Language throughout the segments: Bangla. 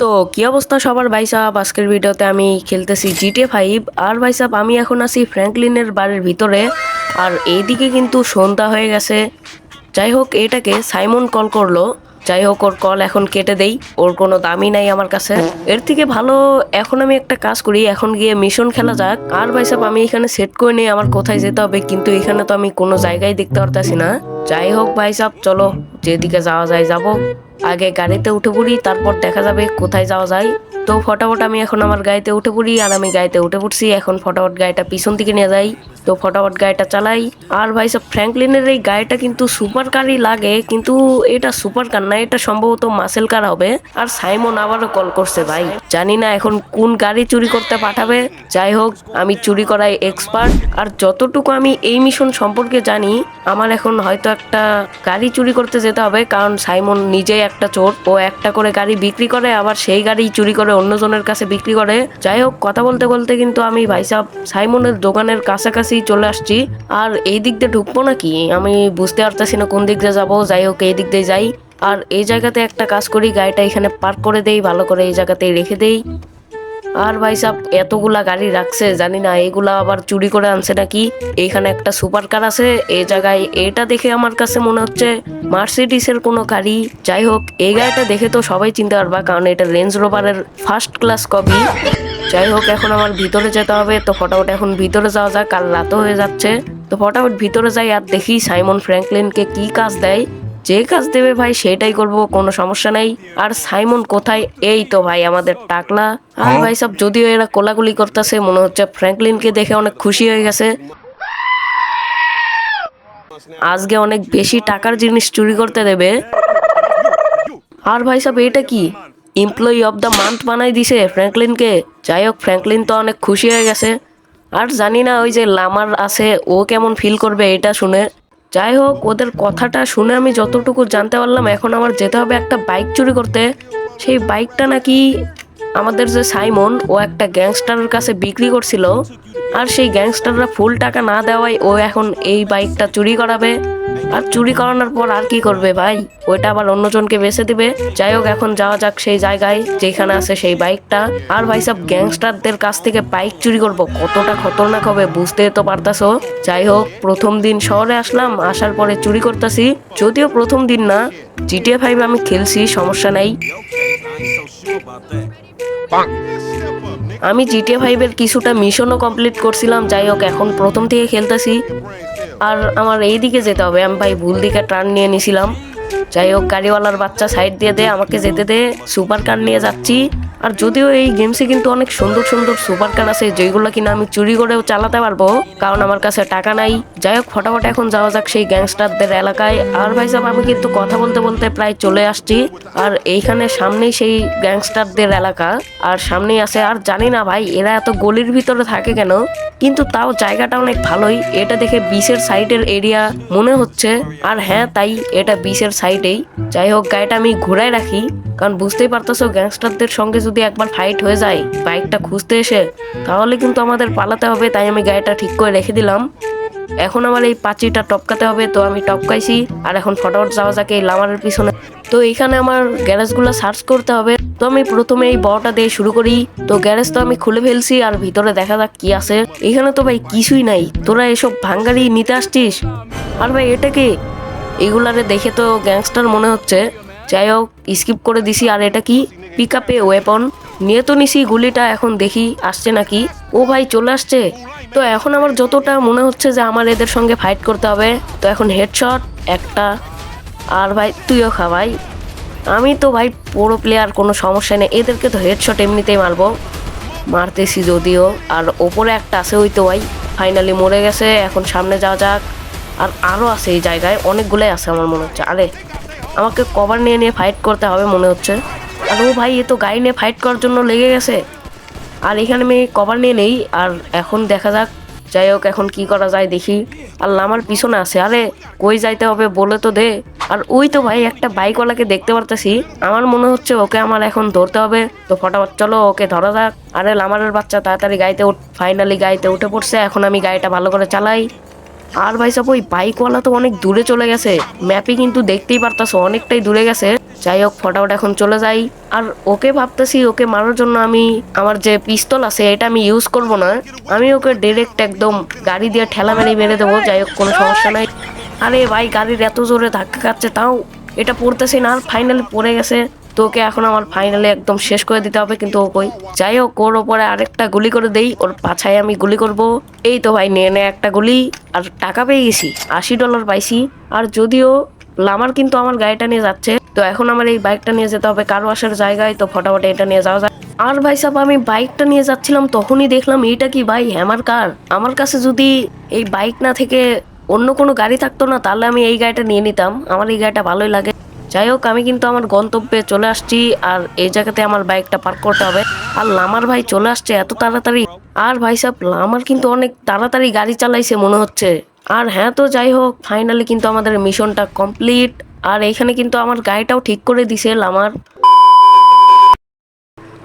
তো কি অবস্থা সবার ভাই সাহেব? আজকের ভিডিওতে আমি খেলতেছি জিটিএ ফাইভ আর ভাই সাহেব, আমি এখন আছি ফ্র্যাঙ্কলিনের বাড়ির ভিতরে। আর এইদিকে কিন্তু সন্ধ্যা হয়ে গেছে। যাই হোক, এটাকে সাইমন কল করল। যাই হোক, ওর কল এখন কেটে দেই। ওর কোনো দামই নাই আমার কাছে। এর থেকে ভালো, এখন আমি একটা কাজ করি। এখন গিয়ে মিশন খেলা যাক। আর ভাই সাহেব, আমি এখানে সেট করে নিই আমার কোথায় যেতে হবে? কিন্তু এখানে তো আমি কোনো জায়গায় দেখতে পারতাছি না। যাই হোক, ভাই সাহেব, চলো। যেদিকে যাওয়া যায় যাব। আগে গাড়িতে উঠে পড়ি, তারপর দেখা যাবে কোথায় যাওয়া যায়। তো ফটাফট আমি এখন আমার গাড়িতে উঠে পড়ি, আর আমি গাড়িতে উঠে পড়ছি। এখন ফটাফট গাড়িটা পিছন দিকে নিয়ে যাই। তো ফটাফট গাড়িটা চালাই। আর ভাই, সব ফ্র্যাঙ্কলিনের এই গাড়িটা কিন্তু সুপার কারই লাগে, কিন্তু এটা সুপার কার না, এটা সম্ভবত মাসেল কার হবে। আর সাইমন আবারও কল করছে ভাই। জানি না এখন কোন গাড়ি চুরি করতে পাঠাবে। যাই হোক, আমি চুরি করাই এক্সপার্ট আর যতটুকু আমি এই মিশন সম্পর্কে জানি, আমার এখন হয়তো একটা গাড়ি চুরি করতে যেতে হবে, কারণ সাইমন নিজেই একটা চোর। ও একটা করে গাড়ি বিক্রি করে, আবার সেই গাড়ি চুরি করে অন্যজনের কাছে বিক্রি করে। যাই হোক, কথা বলতে বলতে কিন্তু আমি ভাই সাহেব সাইমনের দোকানের কাছাকাছি চলে আসছি। আর এই দিক দিয়ে ঢুকবো নাকি? আমি বুঝতে পারতেছি না কোন দিক দিয়ে যাব। যাই হোক, এই দিক দিয়ে যাই। আর এই জায়গাতে একটা কাজ করি, গাড়িটা এখানে পার্ক করে দেই, ভালো করে এই জায়গাতেই রেখে দেই। আর ভাই সাহেব এতগুলা গাড়ি রাখছে, জানি না, এগুলা আবার চুরি করে আনছে নাকি? এখানে একটা সুপার কার আছে এই জায়গায় এটা দেখে আমার কাছে মনে হচ্ছে মার্সিডিসের কোনো গাড়ি। যাই হোক, এই গাড়িটা দেখে তো সবাই চিনতে পারবা, কারণ এটা রেঞ্জ রোভারের ফার্স্ট ক্লাস কপি যাই হোক, এখন আমার ভিতরে যেতে হবে, তো ফটাফট এখন ভিতরে যাওয়া যাক, কাল রাতও হয়ে যাচ্ছে। তো ফটাফট ভিতরে যাই আর দেখি সাইমন ফ্র্যাঙ্কলিনকে কি কাজ দেয়। যে কাজ দেবে ভাই সেটাই করব কোনো সমস্যা নাই। আর সাইমন কোথায়? এই তো ভাই আমাদের টাকলা। আর ভাই সব যদিও এরা কোলাগুলি করতেছে মনে হচ্ছে ফ্র্যাঙ্কলিনকে দেখে অনেক খুশি হয়ে গেছে। আজকে অনেক বেশি টাকার জিনিস চুরি করতে দেবে। আর ভাই সাহেব এটা কি? এমপ্লয়ি অফ দ্য মান্থ বানাই দিছে ফ্র্যাঙ্কলিনকে। যাই হোক ফ্র্যাঙ্কলিন তো অনেক খুশি হয়ে গেছে। আর জানি না ওই যে লামার আছে ও কেমন ফিল করবে এটা শুনে। যাই হোক ওদের কথাটা শুনে আমি যতটুকু জানতে পারলাম, এখন আমার যেতে হবে একটা বাইক চুরি করতে। সেই বাইকটা নাকি আমাদের যে সাইমন, ও একটা গ্যাংস্টারের কাছে বিক্রি করছিল আর সেই গ্যাংস্টাররা ফুল টাকা না দেওয়ায় ও এখন এই বাইকটা চুরি করাবে। আর চুরি করানোর পর আর কি করবে ভাই? ওইটা আবার অন্যজনকে বেছে দিবে। যাই হোক, এখন যাওয়া যাক সেই জায়গায় যেখানে আছে সেই বাইকটা। আর ভাই, সব গ্যাংস্টারদের কাছ থেকে বাইক চুরি করব। কতটা খতরনাক হবে বুঝতে তো পারতাছো? যাই হোক, প্রথম দিন শহরে আসলাম, আসার পরে চুরি করতেছি। যদিও প্রথম দিন না জিটিএ ফাইভ আমি খেলছি, সমস্যা নাই। আমি জিটিএ ফাইভের কিছুটা মিশনও কমপ্লিট করছিলাম, যাই হোক, এখন প্রথম থেকে খেলতেছি। আর আমার এই দিকে যেতে হবে, আমি ভাই ভুল দিকে টার্ন নিয়ে নিছিলাম। যাই হোক, গাড়িওয়ালার বাচ্চা সাইড দিয়ে দে, আমাকে যেতে দে সুপার কার নিয়ে যাচ্ছি। আর যদিও এই গেমসে কিন্তু অনেক সুন্দর সুন্দর সুপার কার আছে, যেগুলো কিনা আমি চুরি করেও চালাতে পারব, কারণ আমার কাছে টাকা নাই। যাই হোক, ফটাফট এখন যাওয়া যাক সেই গ্যাংস্টারদের এলাকায়। আর ভাই সাহেব, আমি কিন্তু কথা বলতে বলতে প্রায় চলে আসছি। আর এইখানে সামনেই সেই গ্যাংস্টারদের এলাকা। আর সামনেই আছে, আর জানি না ভাই, এরা এত গলির ভিতরে থাকে কেন? কিন্তু তাও জায়গাটা অনেক ভালোই। এটা দেখে বিচের সাইডের এরিয়া মনে হচ্ছে। আর হ্যাঁ তাই এটা বিচের সাইডেই। যাই হোক, গাড়িটা আমি ঘুরাই রাখি। কারণ বুঝতেই পারতেছো, গ্যাংস্টারদের সঙ্গে যদি একবার ফাইট হয়ে যায় বাইকটা খুঁজতে এসে, তাহলে কিন্তু আমাদের পালাতে হবে, তাই আমি গাড়িটা ঠিক করে রেখে দিলাম। এখন আমার এই পাঁচিটা টপকাতে হবে, তো আমি টপকাইছি, আর এখন ফটাফট যাওয়া যাক এই লামারের পিছনে। তো এইখানে আমার গ্যারেজগুলো সার্চ করতে হবে। তো আমি প্রথমে এই বড়টা দিয়ে শুরু করি। তো গ্যারেজ তো আমি খুলে ফেলছি, আর ভিতরে দেখা যাক কি আছে। এখানে তো ভাই কিছুই নাই, তোরা এসব ভাঙ্গারি নিতে আসছিস? আর ভাই এটা কি? এগুলারে দেখে তো গ্যাংস্টার মনে হচ্ছে। যাই হোক স্কিপ করে দিছি। আর এটা কি? পিক আপে ওয়েপন নিয়ে তো নিছি, গুলিটা এখন দেখি, আসছে নাকি? ও ভাই, চলে আসছে। তো এখন আমার যতটা মনে হচ্ছে যে আমার এদের সঙ্গে ফাইট করতে হবে, তো এখন হেডশট একটা। আর ভাই, তুইও খা ভাই। আমি তো ভাই পুরো প্লেয়ার কোনো সমস্যা নেই। এদেরকে তো হেডশট এমনিতেই মারবো। মারতেছি যদিও। আর ওপরে একটা আছে ওই তো ভাই ফাইনালি মরে গেছে। এখন সামনে যাওয়া যাক। আর আরও আছে এই জায়গায়, অনেকগুলোই আছে আমার মনে হচ্ছে। আরে আমাকে কভার নিয়ে নিয়ে ফাইট করতে হবে মনে হচ্ছে। আর ও ভাই, এ তো গাড়ি নিয়ে ফাইট করার জন্য লেগে গেছে। আর এখানে আমি কভার নিয়ে নেই, আর এখন দেখা যাক, যাই হোক, এখন কি করা যায় দেখি। আর আমার পিছনে আছে, আরে কই যাইতে হবে বলে তো দে। আর ওই তো ভাই, একটা বাইকওয়ালাকে দেখতে পারতেছি, আমার মনে হচ্ছে ওকে আমার এখন ধরতে হবে। তো ফটাফট চলো, ওকে ধরা যাক। আরে লামারের বাচ্চা তাড়াতাড়ি গাড়িতে ফাইনালি গাড়িতে উঠে পড়ছে, এখন আমি গাড়িটা ভালো করে চালাই। আর ভাই সব ওই বাইকওয়ালা তো অনেক দূরে চলে গেছে। ম্যাপে কিন্তু দেখতেই পারতাছো, অনেকটাই দূরে গেছে। যাই হোক, ফটাফট এখন চলে যাই। আর ওকে ভাবতেছি, ওকে মারার জন্য আমি আমার যে পিস্তল আছে, এটা আমি ইউজ করব না। আমি ওকে ডিরেক্ট একদম গাড়ি দিয়ে ঠেলা মেরে মেরে দেবো, যাই হোক, কোনো সমস্যা নাই। আরে ভাই, গাড়ির এত জোরে ধাক্কা খাচ্ছে, তাও এটা পড়তেছি না, আর ফাইনালি পড়ে গেছে। তো ওকে এখন আমার ফাইনালে একদম শেষ করে দিতে হবে, কিন্তু ও কই? যাই হোক, ওর ওপরে আরেকটা গুলি করে দেই, ওর পাছায় আমি গুলি করব। এই তো ভাই, নিয়ে নে একটা গুলি, আর টাকা পেয়ে গেছি, আশি ডলার পাইছি। আর যদিও লামার কিন্তু আমার গাড়িটা নিয়ে যাচ্ছে, তো এখন আমার এই বাইকটা নিয়ে যেতে হবে, কারও আসার জায়গায়, তো ফটাফট এটা নিয়ে যাওয়া যায় আর ভাই সাহেব আমি বাইকটা নিয়ে যাচ্ছিলাম, তখনই দেখলাম এইটা কি ভাই হ্যামার কার আমার কাছে যদি এই বাইক না থেকে অন্য কোনো গাড়ি থাকতো না, তাহলে আমি এই গাড়িটা নিয়ে নিতাম, আমার এই গাড়িটা ভালোই লাগে। যাই হোক, আমি কিন্তু আমার গন্তব্যে চলে আসছি আর এই জায়গাতে আমার বাইকটা পার্ক করতে হবে। আর লামার ভাই চলে আসছে এত তাড়াতাড়ি। আর ভাই সাহেব লামার কিন্তু অনেক তাড়াতাড়ি গাড়ি চালাইছে মনে হচ্ছে। আর হ্যাঁ তো যাই হোক ফাইনালি কিন্তু আমাদের মিশনটা কমপ্লিট আর এইখানে কিন্তু আমার গাড়িটাও ঠিক করে দিছে লামার।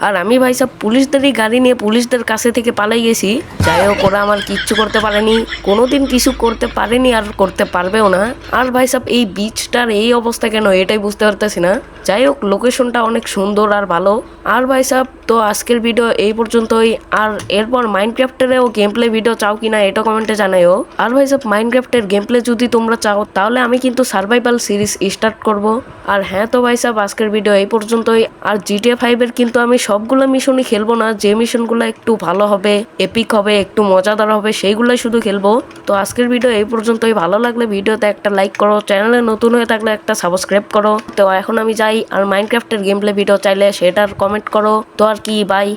আর আমি ভাই সব পুলিশদেরই গাড়ি নিয়ে পুলিশদের কাছে থেকে পালাই গেছি। যাই হোক, ওরা আমার কিচ্ছু করতে পারেনি। কোনোদিন কিছু করতে পারেনি আর করতে পারবেও না। আর ভাই সব এই বিচটার এই অবস্থা কেন? এটাই বুঝতে পারতেছি না। যাই হোক লোকেশনটা অনেক সুন্দর আর ভালো। আর ভাই সাহেব তো আজকের ভিডিও এই পর্যন্তই। আর এরপর মাইনক্রাফ্টেরও গেম প্লে ভিডিও চাও কিনা এটা কমেন্টে জানাইও। আর ভাই সাহেব মাইনক্রাফ্টের গেম প্লে যদি তোমরা চাও, তাহলে আমি কিন্তু সার্ভাইভাল সিরিজ স্টার্ট করব। আর হ্যাঁ তো ভাই সাহেব আজকের ভিডিও এই পর্যন্তই। আর জিটিএ ফাইভের কিন্তু আমি সবগুলো মিশনই খেলব না, যে মিশনগুলো একটু ভালো হবে এপিক হবে, একটু মজাদার হবে, সেইগুলোই শুধু খেলব। তো আজকের ভিডিও এই পর্যন্তই। ভালো লাগলে ভিডিওতে একটা লাইক করো চ্যানেলে নতুন হয়ে থাকলে একটা সাবস্ক্রাইব করো। তো এখন আমি যাই। আর মাইনক্রাফটের গেম প্লে ভিডিও চাইলে সেটার কমেন্ট করো। তো আর কি বাই